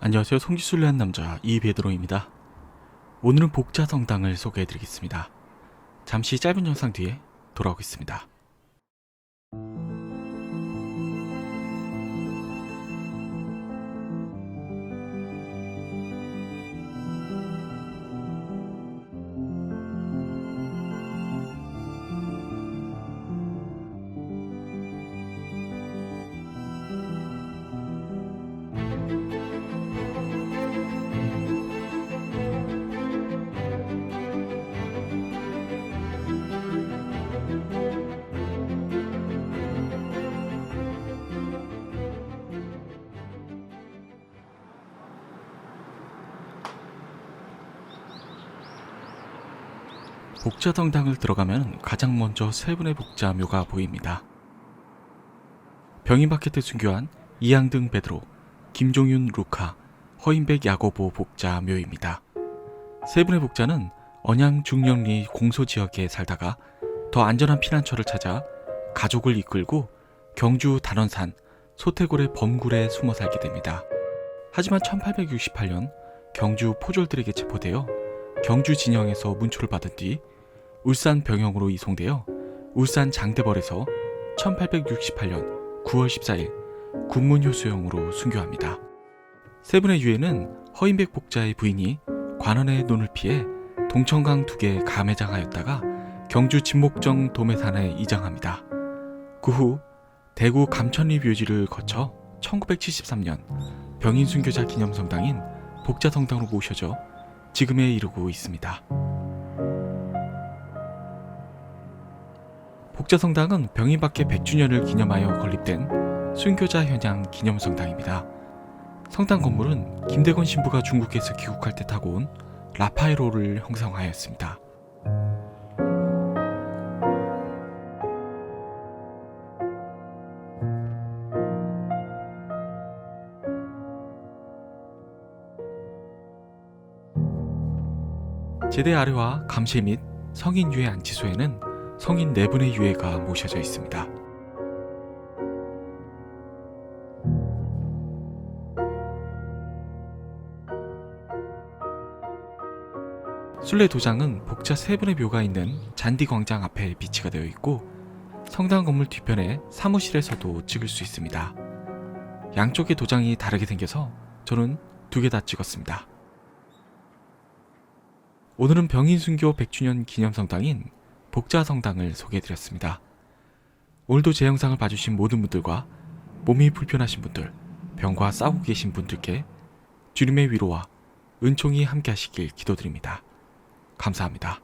안녕하세요. 성지순례 한 남자 이베드로입니다. 오늘은 복자 성당을 소개해드리겠습니다. 잠시 짧은 영상 뒤에 돌아오겠습니다. 복자성당을 들어가면 가장 먼저 세 분의 복자묘가 보입니다. 병인바켓트 순교한 이양등 베드로, 김종윤 루카, 허인백 야고보 복자묘입니다. 세 분의 복자는 언양 중령리 공소 지역에 살다가 더 안전한 피난처를 찾아 가족을 이끌고 경주 단원산 소태골의 범굴에 숨어 살게 됩니다. 하지만 1868년 경주 포졸들에게 체포되어 경주 진영에서 문초를 받은 뒤 울산 병영으로 이송되어 울산 장대벌에서 1868년 9월 14일 군문 효수영으로 순교합니다. 세 분의 유해는 허인백 복자의 부인이 관원의 눈을 피해 동천강 두 개에 감회장하였다가 경주 진목정 도매산에 이장합니다. 그 후 대구 감천리 묘지를 거쳐 1973년 병인 순교자 기념성당인 복자성당으로 모셔져 지금에 이르고 있습니다. 복자성당은 병인밖에 100주년을 기념하여 건립된 순교자 현양 기념성당입니다. 성당 건물은 김대건 신부가 중국에서 귀국할 때 타고 온 라파에로를 형성하였습니다. 제대 아래와 감실 및 성인 유해 안치소에는 성인 네 분의 유해가 모셔져 있습니다. 순례 도장은 복자 세 분의 묘가 있는 잔디 광장 앞에 비치가 되어 있고 성당 건물 뒤편에 사무실에서도 찍을 수 있습니다. 양쪽의 도장이 다르게 생겨서 저는 두 개 다 찍었습니다. 오늘은 병인순교 100주년 기념성당인 복자성당을 소개해드렸습니다. 오늘도 제 영상을 봐주신 모든 분들과 몸이 불편하신 분들, 병과 싸우고 계신 분들께 주님의 위로와 은총이 함께 하시길 기도드립니다. 감사합니다.